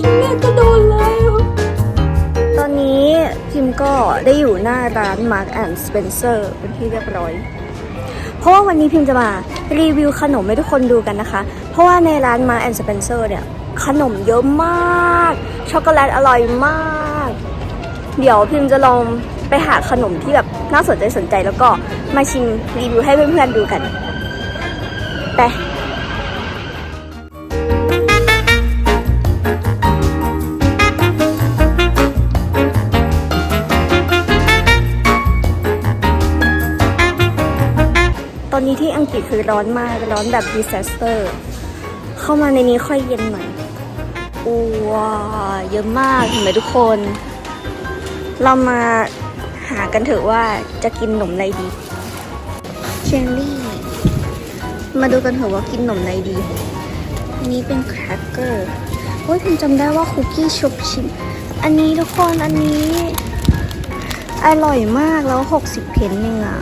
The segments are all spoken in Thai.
ชิ้นแรกก็โดนแล้ว ตอนนี้พิมก็ได้อยู่หน้าร้าน Mark and Spencer เป็นที่เรียบร้อย เพราะว่าวันนี้พิมจะมารีวิวขนมให้ทุกคนดูกันนะคะ เพราะว่าในร้าน Mark and Spencer เนี่ย ขนมเยอะมาก ช็อกโกแลตอร่อยมาก เดี๋ยวพิมจะลองไปหาขนมที่แบบน่าสนใจสนใจแล้วก็มาชิมรีวิวให้เพื่อนๆดูกัน นี้ที่อังกฤษคือร้อนมาก ร้อนแบบ disaster เข้ามาในนี้ค่อยเย็นหน่อยอ้ว้าเยอะมากเห็นไหมทุกคน เรามาหากันเถอะว่าจะกินขนมอะไรดีเชลลี่ มาดูกันเถอะว่ากินขนมอะไรดี อันนี้เป็นแครกเกอร์โอ้ยผมจำได้ว่าคุกกี้ชุบชิมอันนี้ทุกคนอันนี้ อร่อยมากแล้ว 60 เพนเองอะ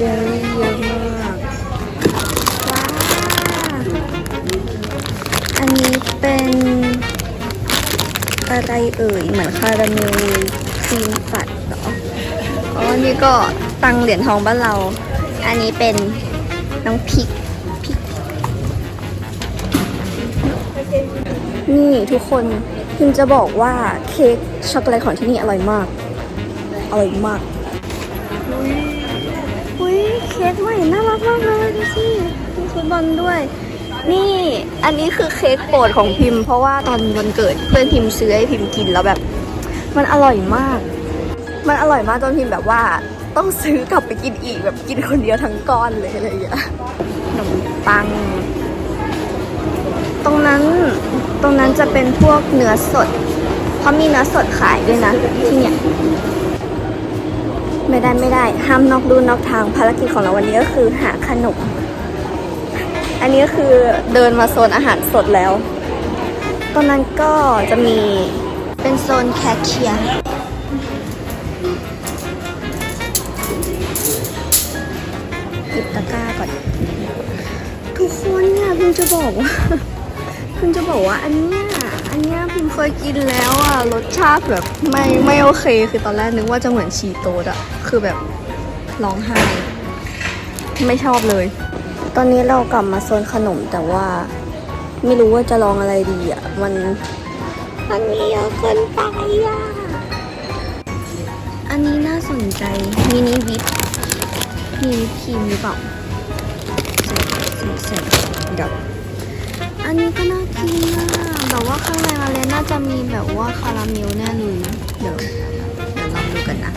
เจลลี่เยอะมากว้าอันนี้เป็นอะไรเอ่ย เหมือนคาราเมลครีมปัดเหรอ อ๋อนนี้ก็ตังเหรียญทองบ้านเรา อันนี้เป็นน้องพริกพริก นี่ทุกคนพิมจะบอกว่าเค้กช็อกโกแลตของที่นี่อร่อยมาก อร่อยมาก เค้กใหม่น่ารักมากเลยดูสิมีฟุตบอลด้วย นี่อันนี้คือเค้กโปรดของพิมพ์ เพราะว่าตอนวันเกิดเพื่อนพิมพ์ซื้อให้พิมพ์กินแล้วแบบ มันอร่อยมาก มันอร่อยมากจนพิมพ์แบบว่าต้องซื้อกลับไปกินอีกแบบกินคนเดียวทั้งก้อนเลยอะไรอย่างเงี้ยขนมปัง ตรงนั้นตรงนั้นจะเป็นพวกเนื้อสดเขามีเนื้อสดขายด้วยนะที่เนี่ย ไม่ได้ไม่ได้ ห้ามนอกดูนอกทางภารกิจของเราวันนี้ก็คือหาขนม อันนี้ก็คือเดินมาโซนอาหารสดแล้วตรงนั้นก็จะมีเป็นโซนแคชเชียร์หยิบตะกร้าก่อน ทุกคนเนี่ยพิมจะบอกว่าพิมจะบอกว่าอันเนี้ย อันนี้พิมเคยกินแล้วอะรสชาติแบบไม่ไม่โอเค คือตอนแรกนึกว่าจะเหมือนชีโตดอะคือแบบร้องไห้ไม่ชอบเลย ตอนนี้เรากลับมาโซนขนมแต่ว่าไม่รู้ว่าจะลองอะไรดีอะ มันมันมีเยอะเกินไปอะ อันนี้น่าสนใจมินิวิปมีวิปครีมหรือเปล่าใส่ใส่ใส่เดี๋ยว อันนี้ก็น่ากินอะแต่ว่าข้างในมาเลยน่าจะมีแบบว่าคาราเมลแน่เลยเดี๋ยวเดี๋ยวลองดูกันนะ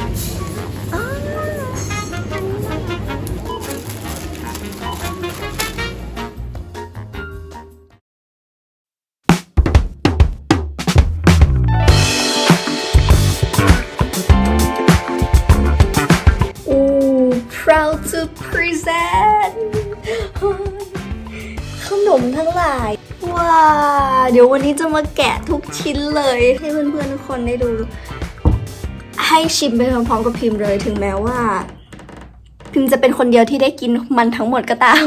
วันนี้จะมาแกะทุกชิ้นเลย ให้เพื่อนๆทุกคนได้ดู ให้ชิมไปพร้อมๆกับพิมพ์เลยถึงแม้ว่า พิมพ์จะเป็นคนเดียวที่ได้กินมันทั้งหมดก็ตาม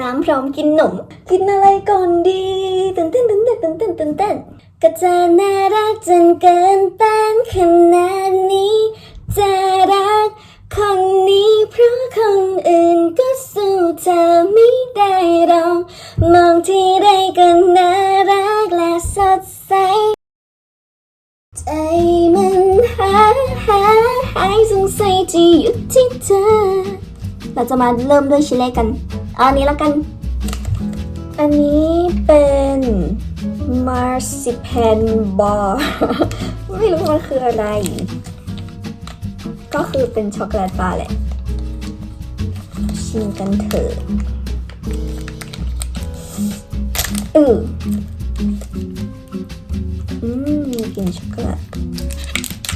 น้ำพร้อมกินหนม กินอะไรก่อนดีตื่นเต้นตื่นเต้นตื่นเต้นตื่นเต้นก็จะน่ารักจนเกินต้านขนาดนี้จะรัก คนนี้เพราะคนอื่นก็สู้เธอไม่ได้หรอกมองที่ใดก็น่ารักและสดใส ใจมันหาหาหายสงสัยจะอยู่ที่เธอ เราจะมาเริ่มด้วยชิ้นแรกกันเอาอันนี้แล้วกัน อันนี้เป็น marzipan bar ไม่รู้มันคืออะไร ก็คือเป็นช็อกโกแลตบาร์แหละ ชิมกันเถอะอืออืมมีกลิ่นช็อกโกแลต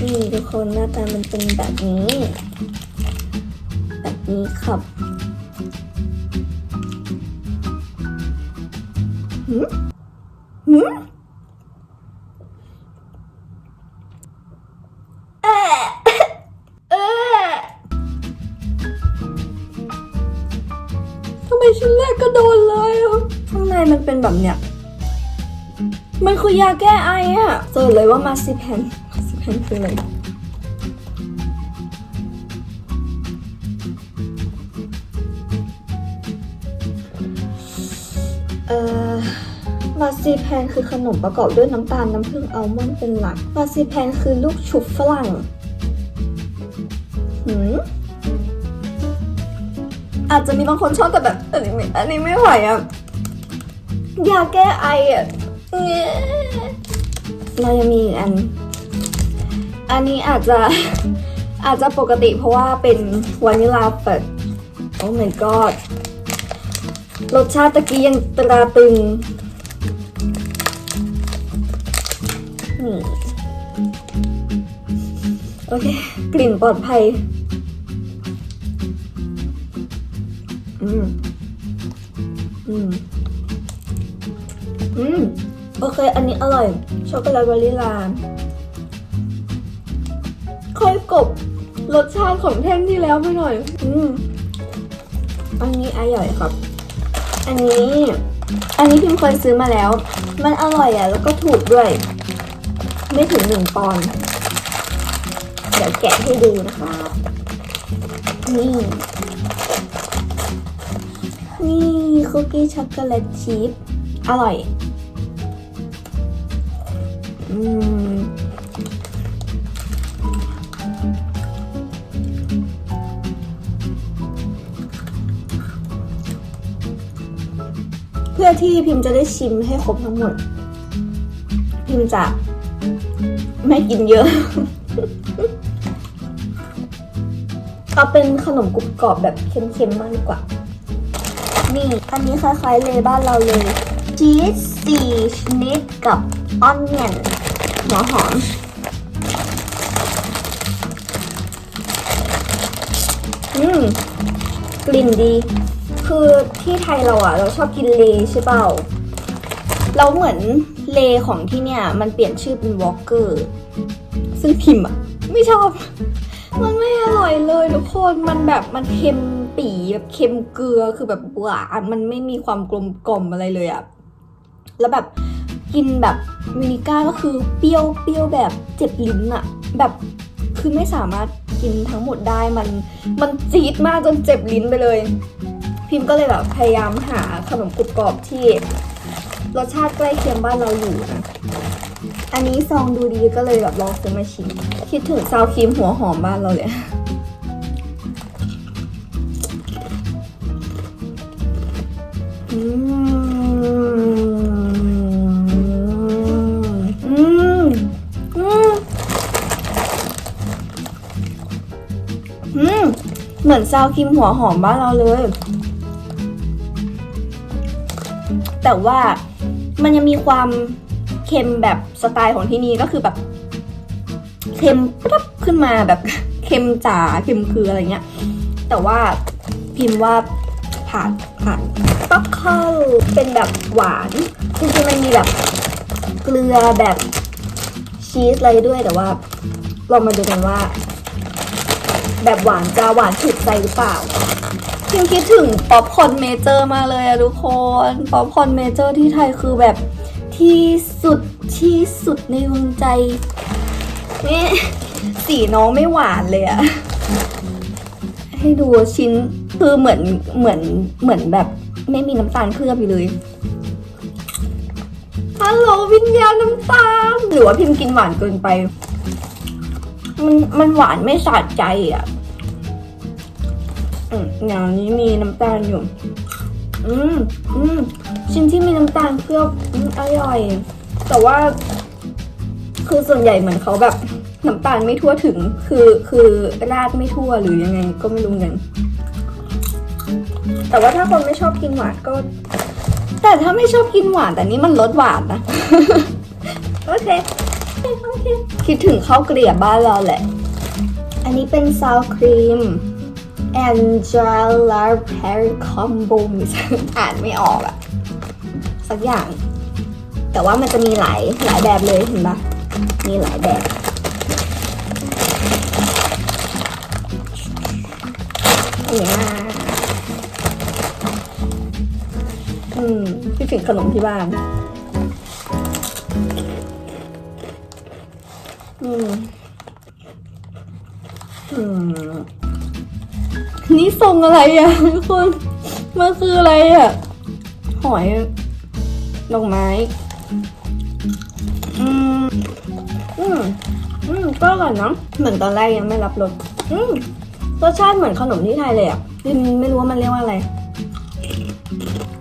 นี่ทุกคนหน้าตามันเป็นแบบนี้ แบบนี้ครับหืม แบบเนี้ย มันคือยาแก้ไออะเสิร์ชเลยว่ามาซิแพนมาซิแพนคืออะไรเอ่อมาซีแพนคือขนมประกอบด้วยน้ำตาลน้ำผึ้งอัลมอนด์เป็นหลัก มาซีแพนคือลูกชุบฝรั่งหืมอาจจะมีบางคนชอบแต่แบบอันนี้ไม่อันนี้ไม่ไหวอะ ยาแก้ไออะเรายังมีอีกอัน อันนี้อาจจะอาจจะปกติเพราะว่าเป็นวานิลาเปิดโอ้ my god รสชาติตะกี้ยังตราตึงโอเค กลิ่นปลอดภัย อืม อืม อืมโอเค อันนี้อร่อย ช็อกโกแลตวานิลาค่อยกบรสชาติของแท่งที่แล้วไปหน่อย อืมอันนี้อร่อยครับ อันนี้ อันนี้พิมเคยซื้อมาแล้ว มันอร่อยอะ แล้วก็ถูกด้วย ไม่ถึงหนึ่งปอนด์เดี๋ยวแกะให้ดูนะคะ นี่ นี่คุกกี้ช็อกโกแลตชีส อร่อย อืมเพื่อที่พิมพ์จะได้ชิมให้ครบทั้งหมด พิมพ์จะไม่กินเยอะ เอาเป็นขนมกรุบกรอบแบบเค็มๆมากดีกว่า นี่ อันนี้คล้ายๆเลยบ้านเราเลย ชีสสี่ชนิดกับออนเนียนหัวหอม อืม กลิ่นดี คือที่ไทยเราอะ เราชอบกินเลใช่เปล่า เราเหมือนเลของที่เนี่ย มันเปลี่ยนชื่อเป็นวอลเกอร์ ซึ่งพิมพ์อะ ไม่ชอบ มันไม่อร่อยเลยทุกคน มันแบบมันเค็มปีแบบเค็มเกลือคือแบบหวานมันไม่มีความกลมกล่อมอะไรเลยอะ แล้วแบบกินแบบวินิก้าก็คือเปรี้ยวเปรี้ยวแบบเจ็บลิ้นอะแบบคือไม่สามารถกินทั้งหมดได้มันมันจี๊ดมากจนเจ็บลิ้นไปเลย พิมพ์ก็เลยแบบพยายามหาขนมกรุบกรอบที่รสชาติใกล้เคียงบ้านเราอยู่นะอันนี้ซองดูดีก็เลยแบบลองซื้อมาชิมคิดถึงซาวครีมหัวหอมบ้านเราเลยอืม มือนซาวครีมหัวหอมบ้านเราเลย แต่ว่ามันยังมีความเค็มแบบสไตล์ของที่นี่ก็คือแบบเค็มปั๊บขึ้นมาแบบเค็มจ๋าเค็มคืออะไรเงี้ย แต่ว่าพิมพ์ว่าผ่านผ่านปักเข้าเป็นแบบหวานจริงๆมันมีแบบเกลือแบบชีสอะไรด้วยแต่ว่าลองมาดูกันว่า แบบหวานจะหวานถูกใจหรือเปล่าพิมคิดถึงป๊อปคอร์นเมเจอร์มาเลยอะทุกคนป๊อปคอร์นเมเจอร์ที่ไทยคือแบบที่สุดที่สุดในดวงใจนี่สีน้องไม่หวานเลยอะให้ดูชิ้นคือเหมือนเหมือนเหมือนแบบไม่มีน้ำตาลเคลือบอยู่เลยฮัลโหลวิญญาณน้ำตาลหรือว่าพิมกินหวานเกินไป มันมันหวานไม่สะใจอะอือย่างนี้มีน้ำตาลอยู่ อืมอืมชิ้นที่มีน้ำตาลเคลือบออร่อย แต่ว่า คือส่วนใหญ่เหมือนเขาแบบน้ำตาลไม่ทั่วถึง คือคือราดไม่ทั่วหรือยังไง ก็ไม่รู้เหมือนแต่ว่าถ้าคนไม่ชอบกินหวานก็ แต่ถ้าไม่ชอบกินหวานแต่นี่มันลดหวานนะ โอเค คิดถึงข้าวเกลียบบ้านเราแหละ อันนี้เป็นซาวครีม Angela Perry Combo อ่านไม่ออกอะสักอย่าง แต่ว่ามันจะมีหลายหลายแบบเลยเห็นปะมีหลายแบบ เนี่ยอืมพี่ถึงขนมที่บ้าน ทรงอะไรอะทุกคนมันคืออะไรอะ หอยดอกไม้ อืม อืม อืม ก็อร่อยเนะเหมือนตอนแรกยังไม่รับรสอืมรสชาติเหมือนขนมที่ไทยเลยอะริมไม่รู้ว่ามันเรียกว่าอะไร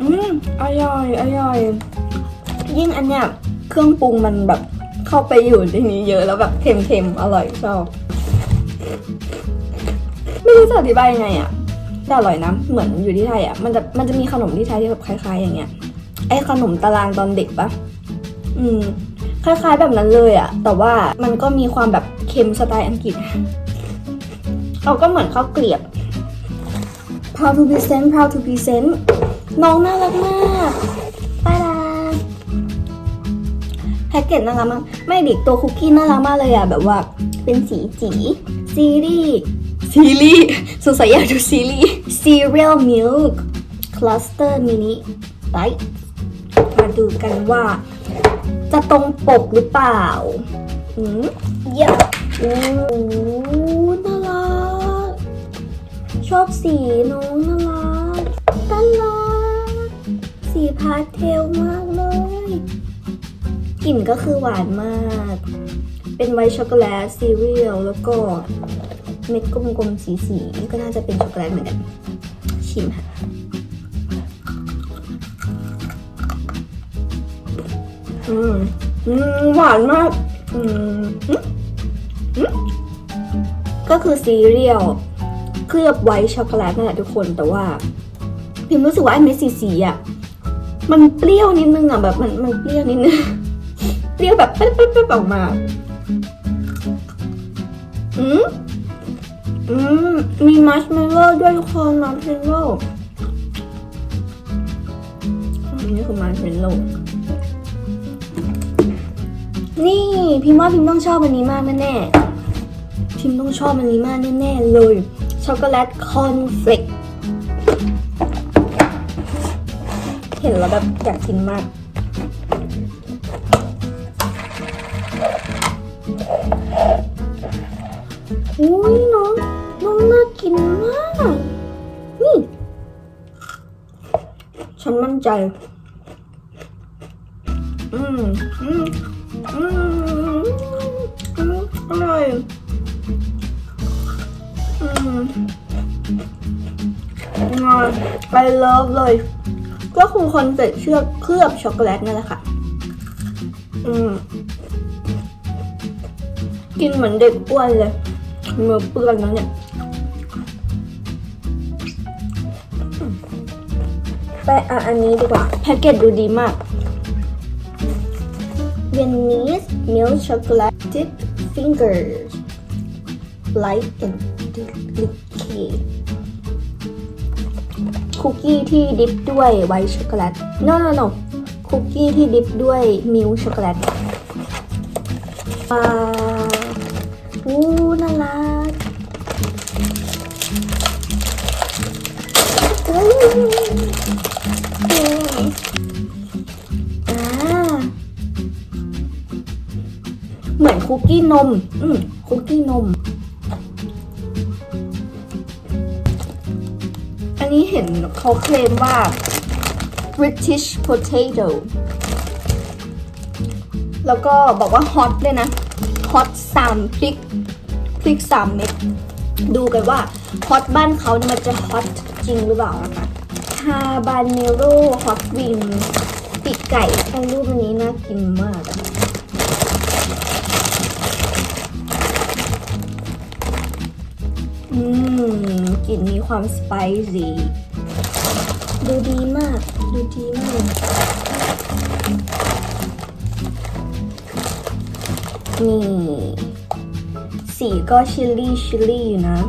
อืม อร่อย อร่อย ยิ่งอันเนี้ยเครื่องปรุงมันแบบเข้าไปอยู่ในนี้เยอะแล้วแบบเค็มๆ อร่อยชอบ ไม่รู้จะอธิบายยังไงอะ แต่อร่อยนะ เหมือนอยู่ที่ไทยอะ มันจะมันจะมีขนมที่ไทยที่แบบคล้าย ๆ อย่างเงี้ย ไอ้ขนมตารางตอนเด็กปะอืม คล้าย ๆ แบบนั้นเลยอะ แต่ว่ามันก็มีความแบบเค็มสไตล์อังกฤษเราก็เหมือนข้าวเกลียบ proud to present proud to present น้องน่ารักมากตาดาแพ็กเกจน่ารักมาก ไม่ดิตัวคุกกี้น่ารักมากเลยอะ แบบว่าเป็นสีจีซีรีส์ ซีรีส์สงสัยอยากดูซีรีส์ Cereal Milk Cluster Mini Bite มาดูกันว่า จะตรงปกหรือเปล่าอืมเยอะโอ้น่ารัก ชอบสีน้องน่ารักน่ารัก สีพาสเทลมากเลย กลิ่นก็คือหวานมาก เป็นไวท์ช็อกโกแลตซีเรียลแล้วก็ เม็ดกลมๆสีๆก็น่าจะเป็นช็อกโกแลตเหมือนกันชิมค่ะอืมหวานมากอืมอืมก็คือซีเรียลเคลือบไวท์ช็อกโกแลตนั่นแหละทุกคนแต่ว่าพิมรู้สึกว่าไอ้เม็ดสีๆอะมันเปรี้ยวนิดนึงอะแบบมันมันเปรี้ยวนิดนึงเปรี้ยวแบบเป๊ะๆๆออกมาอืม อืมมีมัชเมลโล่ด้วยทุกคนมัชเมลโล่นนี้คือมัชเมลโล่นี่พิมพ์ว่าพิมพ์ต้องชอบอันนี้มากแน่ๆพิมพ์ต้องชอบอันนี้มากแน่ๆเลยช็อกโกแลตคอนเฟลกเห็นแล้วแบบอยากกินมาก กินมากนี่ฉันมั่นใจ อืม อืม อืมอืมอร่อย อืมอร่อยไปเลิฟเลย ก็คือคอนเฟกต์เชือกเคลือบช็อกโกแลตนั่นแหละค่ะ อืม กินเหมือนเด็กอ้วนเลยมือเปื้อนแล้วเนี่ย ไปอะอันนี้ดีกว่า แพ็กเกจดูดีมาก Venice Milk Chocolate Dip Fingers Light and Delicate คุกกี้ที่ดิปด้วยไวท์ช็อกโกแลต no no no คุกกี้ที่ดิปด้วยมิลช็อกโกแลตอ่าอู้น่ารัก คุกกี้นม อืมคุกกี้นม อันนี้เห็นเขาเคลมว่า British potato แล้วก็บอกว่าฮอตเลยนะฮอตสามพริกพริกสามเม็ดดูกันว่าฮอตบ้านเขามันจะฮอตจริงหรือเปล่านะคะฮาบานเนโรฮอตวิงปีกไก่ไอ้รูปอันนี้น่ากินมาก อืมกลิ่นมีความสไปซี่ดูดีมาก ดูดีมาก นี่ สีก็ชิลลี่ชิลลี่อยู่นะ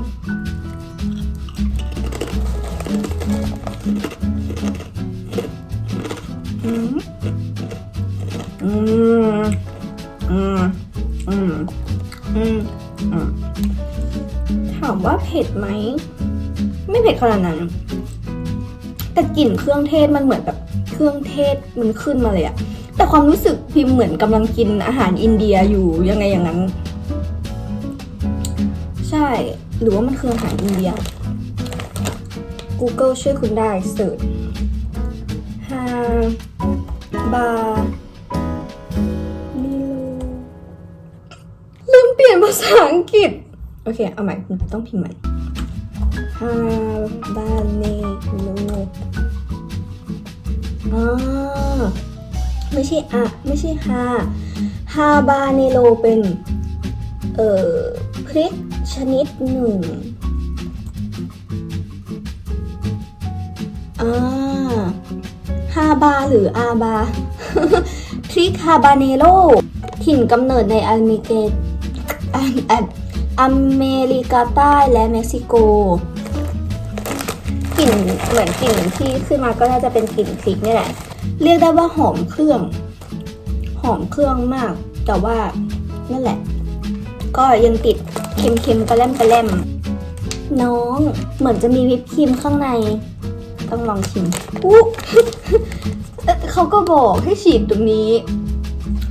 ดไหม ไม่เผ็ดขนาดนั้น แต่กลิ่นเครื่องเทศมันเหมือนแบบเครื่องเทศมันขึ้นมาเลยอะแต่ความรู้สึกพิมพ์เหมือนกำลังกินอาหารอินเดียอยู่ยังไงอย่างนั้น ใช่ หรือว่ามันคืออาหารอินเดีย Google ช่วยคุณได้เสิร์ชฮาบานิโลลืมเปลี่ยนภาษาอังกฤษ โอเค เอาใหม่ ต้องพิมพ์ใหม่ ฮาบาเนโลอ่าไม่ใช่อะไม่ใช่ฮาฮาบาเนโลเป็น เอ่อ พริกชนิดหนึ่งอ่าฮาบาหรืออาบา พริกฮาบาเนโรถิ่นกำเนิดในอเมริกาอเมริกาใต้และเม็กซิโก เหมือนกลิ่นที่ขึ้นมาก็น่าจะเป็นกลิ่นพริกนี่แหละ เรียกได้ว่าหอมเครื่อง หอมเครื่องมาก แต่ว่านั่นแหละ ก็ยังติดเค็มๆปลาแรมปลาแรมน้องเหมือนจะมีวิปครีมข้างใน ต้องลองชิมอุ๊เอ๊ะเขาก็บอกให้ฉีดตรงนี้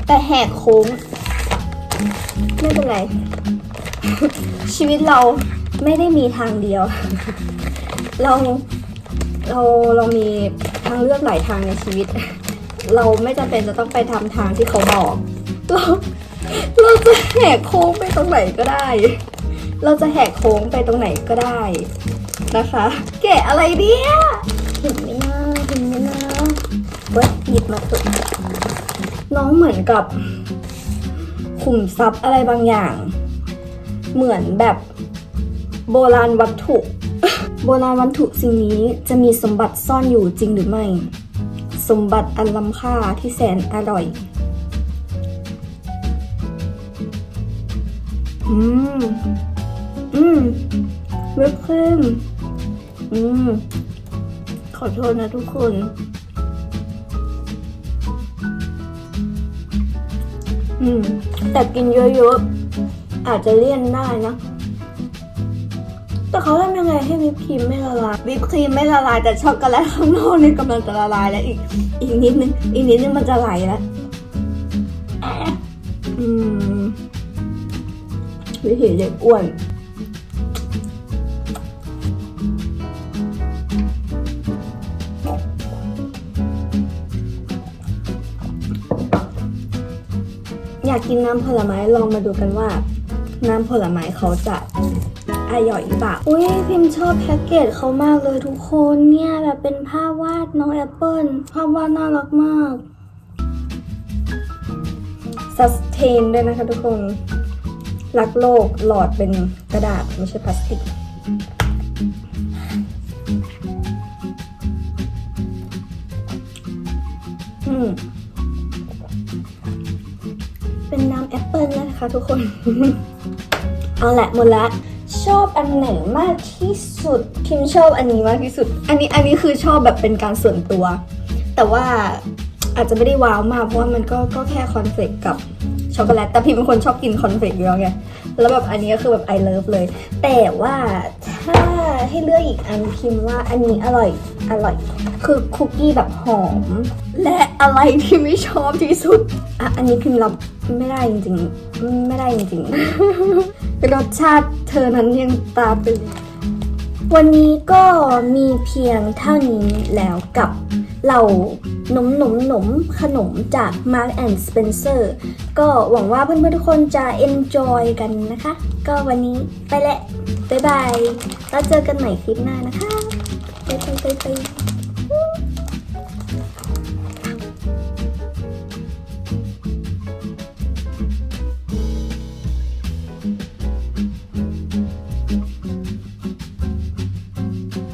แต่แหกโค้ง ไม่เป็นไร ชีวิตเราไม่ได้มีทางเดียว เรา เราเรามีทางเลือกหลายทางในชีวิต เราไม่จำเป็นจะต้องไปทำทางที่เขาบอก เราเราจะแหกโค้งไปตรงไหนก็ได้ เราจะแหกโค้งไปตรงไหนก็ได้นะคะ แกะอะไรเนี่ยเห็นไหมนะเห็นไหมนะเว้ยหยิบมาตัวน้องเหมือนกับขุมทรัพย์อะไรบางอย่าง เหมือนแบบโบราณวัตถุ โบราณวัตถุสิ่งนี้จะมีสมบัติซ่อนอยู่จริงหรือไม่ สมบัติอันล้ำค่าที่แสนอร่อย อืม อืมเวิปครีมอืม ขอโทษนะทุกคน อืม แต่กินเยอะๆ อาจจะเลี่ยนได้นะ แต่เขาทำยังไงให้วิปครีมไม่ละลายวิปครีมไม่ละลายแต่ช็อกโกแลตข้างนอกนี่กำลังจะละลายแล้วอีกอีกนิดนึงอีกนิดนึงมันจะไหลแล้วอืมวิถีเด็กอ้วนอยากกินน้ำผลไม้ลองมาดูกันว่า น้ำผลไม้เขาจะ อร่อยหรือเปล่าอุ้ยพิมพ์ชอบแพ็กเกจเขามากเลยทุกคนเนี่ยแบบเป็นภาพวาดน้องแอปเปิลภาพวาดน่ารักมาก sustain ด้วยนะคะทุกคน รักโลกหลอดเป็นกระดาษไม่ใช่พลาสติก อืมเป็นน้ำแอปเปิลนะคะทุกคน เอาละหมดละ ชอบอันไหนมากที่สุด พิมชอบอันนี้มากที่สุด อันนี้อันนี้คือชอบแบบเป็นการส่วนตัว แต่ว่าอาจจะไม่ได้ว้าวมากเพราะว่ามันก็ก็แค่คอนเฟกกับช็อกโกแลตแต่พิมเป็นคนชอบกินคอนเฟกอยู่แล้วไงแล้วแบบอันนี้ก็คือแบบไอเลิฟเลย แต่ว่าถ้าให้เลือกอีกอันพิมพ์ว่าอันนี้อร่อย อร่อย คือคุกกี้แบบหอม และอะไรที่ไม่ชอบที่สุด อะ อันนี้พิมพ์รับไม่ได้จริงๆ ไม่ได้จริงๆ รสชาติเธอนั้นยังตาตึงวันนี้ก็มีเพียงเท่านี้แล้วกับเหล่าหนมหนมหนมขนมจาก Mark and Spencer ก็หวังว่าเพื่อนๆทุกคนจะ enjoy กันนะคะ ก็วันนี้ไปแหละ บ๊ายบาย แล้วเจอกันใหม่คลิปหน้านะคะ ไปไปไปไป